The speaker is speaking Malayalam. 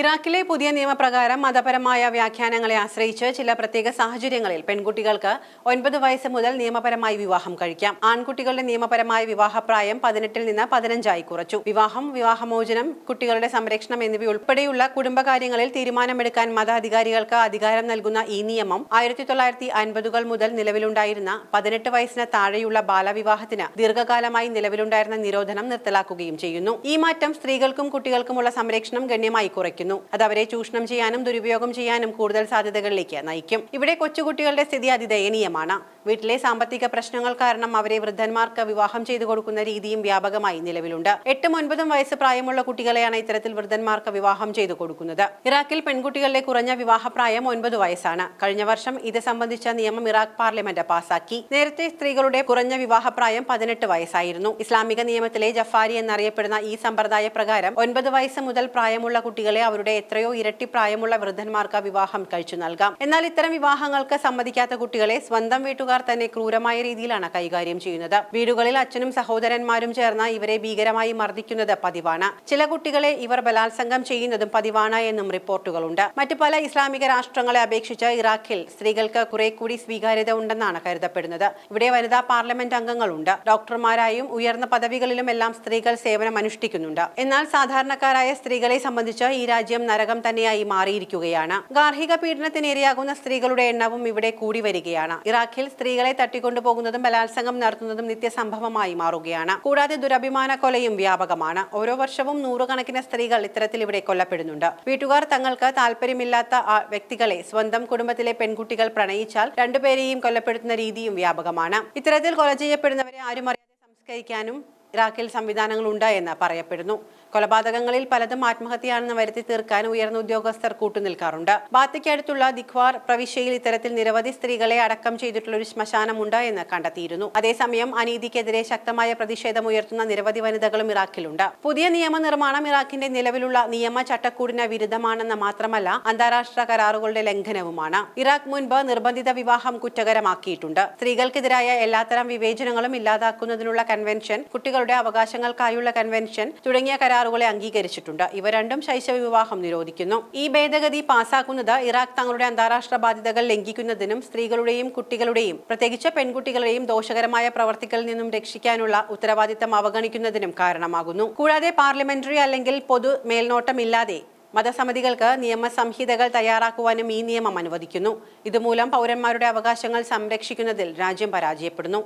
ഇറാഖിലെ പുതിയ നിയമപ്രകാരം മതപരമായ വ്യാഖ്യാനങ്ങളെ ആശ്രയിച്ച് ചില പ്രത്യേക സാഹചര്യങ്ങളിൽ പെൺകുട്ടികൾക്ക് ഒൻപത് വയസ്സ് മുതൽ നിയമപരമായി വിവാഹം കഴിക്കാം. ആൺകുട്ടികളുടെ നിയമപരമായ വിവാഹപ്രായം പതിനെട്ടിൽ നിന്ന് പതിനഞ്ചായി കുറച്ചു. വിവാഹം വിവാഹമോചനം കുട്ടികളുടെ സംരക്ഷണം എന്നിവ ഉൾപ്പെടെയുള്ള കുടുംബകാര്യങ്ങളിൽ തീരുമാനമെടുക്കാൻ മതാധികാരികൾക്ക് അധികാരം നൽകുന്ന ഈ നിയമം ആയിരത്തി തൊള്ളായിരത്തി അൻപതുകൾ മുതൽ നിലവിലുണ്ടായിരുന്ന പതിനെട്ട് വയസ്സിന് താഴെയുള്ള ബാലവിവാഹത്തിന് ദീർഘകാലമായി നിലവിലുണ്ടായിരുന്ന നിരോധനം നിർത്തലാക്കുകയും ചെയ്യുന്നു. ഈ മാറ്റം സ്ത്രീകൾക്കും കുട്ടികൾക്കുമുള്ള സംരക്ഷണം ഗണ്യമായി കുറയ്ക്കുന്നു. അത് അവരെ ചൂഷണം ചെയ്യാനും ദുരുപയോഗം ചെയ്യാനും കൂടുതൽ സാധ്യതകളിലേക്ക് നയിക്കും. ഇവിടെ കൊച്ചുകുട്ടികളുടെ സ്ഥിതി അതിദയനീയമാണ്. വീട്ടിലെ സാമ്പത്തിക പ്രശ്നങ്ങൾ കാരണം അവരെ വൃദ്ധന്മാർക്ക് വിവാഹം ചെയ്തു കൊടുക്കുന്ന രീതിയും വ്യാപകമായി നിലവിലുണ്ട്. എട്ടും ഒൻപതും വയസ്സ് പ്രായമുള്ള കുട്ടികളെയാണ് ഇത്തരത്തിൽ വൃദ്ധന്മാർക്ക് വിവാഹം ചെയ്തു കൊടുക്കുന്നത്. ഇറാഖിൽ പെൺകുട്ടികളുടെ കുറഞ്ഞ വിവാഹപ്രായം ഒൻപത് വയസ്സാണ്. കഴിഞ്ഞ വർഷം ഇത് സംബന്ധിച്ച നിയമം ഇറാഖ് പാർലമെന്റ് പാസാക്കി. നേരത്തെ സ്ത്രീകളുടെ കുറഞ്ഞ വിവാഹപ്രായം പതിനെട്ട് വയസ്സായിരുന്നു. ഇസ്ലാമിക നിയമത്തിലെ ജഫാരി എന്നറിയപ്പെടുന്ന ഈ സമ്പ്രദായ പ്രകാരം ഒൻപത് വയസ്സ് മുതൽ പ്രായമുള്ള കുട്ടികളെ അവരുടെ എത്രയോ ഇരട്ടി പ്രായമുള്ള വൃദ്ധന്മാർക്ക് വിവാഹം കഴിച്ചു നൽകാം. എന്നാൽ ഇത്തരം വിവാഹങ്ങൾക്ക് സമ്മതിക്കാത്ത കുട്ടികളെ സ്വന്തം വീട്ടുകാർ തന്നെ ക്രൂരമായ രീതിയിലാണ് കൈകാര്യം ചെയ്യുന്നത്. വീടുകളിൽ അച്ഛനും സഹോദരന്മാരും ചേർന്ന് ഇവരെ ഭീകരമായി മർദ്ദിക്കുന്നത് പതിവാണ്. ചില കുട്ടികളെ ഇവർ ബലാത്സംഗം ചെയ്യുന്നതും പതിവാണ് എന്നും റിപ്പോർട്ടുകളുണ്ട്. മറ്റു പല ഇസ്ലാമിക രാഷ്ട്രങ്ങളെ അപേക്ഷിച്ച് ഇറാഖിൽ സ്ത്രീകൾക്ക് കുറെ കൂടി സ്വീകാര്യത ഉണ്ടെന്നാണ് കരുതപ്പെടുന്നത്. ഇവിടെ വനിതാ പാർലമെന്റ് അംഗങ്ങളുണ്ട്. ഡോക്ടർമാരായും ഉയർന്ന പദവികളിലും എല്ലാം സ്ത്രീകൾ സേവനം അനുഷ്ഠിക്കുന്നുണ്ട് എന്നാൽ സാധാരണക്കാരായ സ്ത്രീകളെ സംബന്ധിച്ച് ഈ രാജ്യം നരകം തന്നെയായി മാറിയിരിക്കുകയാണ്. ഗാർഹിക പീഡനത്തിന് ഇരയാകുന്ന സ്ത്രീകളുടെ എണ്ണവും ഇവിടെ കൂടി വരികയാണ്. ഇറാഖിൽ സ്ത്രീകളെ തട്ടിക്കൊണ്ടുപോകുന്നതും ബലാത്സംഗം നടത്തുന്നതും നിത്യസംഭവമായി മാറുകയാണ്. കൂടാതെ ദുരഭിമാന കൊലയും വ്യാപകമാണ്. ഓരോ വർഷവും നൂറുകണക്കിന് സ്ത്രീകൾ ഇത്തരത്തിൽ ഇവിടെ കൊല്ലപ്പെടുന്നുണ്ട്. വീട്ടുകാർ തങ്ങൾക്ക് താല്പര്യമില്ലാത്ത വ്യക്തികളെ സ്വന്തം കുടുംബത്തിലെ പെൺകുട്ടികൾ പ്രണയിച്ചാൽ രണ്ടുപേരെയും കൊല്ലപ്പെടുത്തുന്ന രീതിയും വ്യാപകമാണ്. ഇത്തരത്തിൽ കൊല ചെയ്യപ്പെടുന്നവരെ ആരും അറിയാതെ സംസ്കരിക്കാനും ഇറാഖിൽ സംവിധാനങ്ങൾ എന്ന് പറയപ്പെടുന്നു. കൊലപാതകങ്ങളിൽ പലതും ആത്മഹത്യയാണെന്ന് വരുത്തി തീർക്കാൻ ഉയർന്ന ഉദ്യോഗസ്ഥർ കൂട്ടുനിൽക്കാറുണ്ട്. ബാത്തിക്കടുത്തുള്ള ദിഖ്വാർ പ്രവിശ്യയിൽ ഇത്തരത്തിൽ നിരവധി സ്ത്രീകളെ അടക്കം ചെയ്തിട്ടുള്ള ഒരു ശ്മശാനമുണ്ട് എന്ന് കണ്ടെത്തിയിരുന്നു. അതേസമയം അനീതിക്കെതിരെ ശക്തമായ പ്രതിഷേധം ഉയർത്തുന്ന നിരവധി വനിതകളും ഇറാഖിലുണ്ട്. പുതിയ നിയമനിർമ്മാണം ഇറാഖിന്റെ നിലവിലുള്ള നിയമ ചട്ടക്കൂടിന് വിരുദ്ധമാണെന്ന് മാത്രമല്ല അന്താരാഷ്ട്ര കരാറുകളുടെ ലംഘനവുമാണ്. ഇറാഖ് മുൻപ് നിർബന്ധിത വിവാഹം കുറ്റകരമാക്കിയിട്ടുണ്ട്. സ്ത്രീകൾക്കെതിരായ എല്ലാത്തരം വിവേചനങ്ങളും ഇല്ലാതാക്കുന്നതിനുള്ള കൺവെൻഷൻ കുട്ടികളുടെ അവകാശങ്ങൾക്കായുള്ള കൺവെൻഷൻ തുടങ്ങിയ കരാറുകളെ അംഗീകരിച്ചിട്ടുണ്ട്. ഇവ രണ്ടും ശൈശവ വിവാഹം നിരോധിക്കുന്നു. ഈ ഭേദഗതി പാസാക്കുന്നത് ഇറാഖ് തങ്ങളുടെ അന്താരാഷ്ട്ര ബാധ്യതകൾ ലംഘിക്കുന്നതിനും സ്ത്രീകളുടെയും കുട്ടികളുടെയും പ്രത്യേകിച്ച് പെൺകുട്ടികളുടെയും ദോഷകരമായ പ്രവർത്തികളിൽ നിന്നും രക്ഷിക്കാനുള്ള ഉത്തരവാദിത്തം അവഗണിക്കുന്നതിനും കാരണമാകുന്നു. കൂടാതെ പാർലമെന്ററി അല്ലെങ്കിൽ പൊതു മേൽനോട്ടമില്ലാതെ മതസമിതികൾക്ക് നിയമസംഹിതകൾ തയ്യാറാക്കുവാനും ഈ നിയമം അനുവദിക്കുന്നു. ഇതുമൂലം പൗരന്മാരുടെ അവകാശങ്ങൾ സംരക്ഷിക്കുന്നതിൽ രാജ്യം പരാജയപ്പെടുന്നു.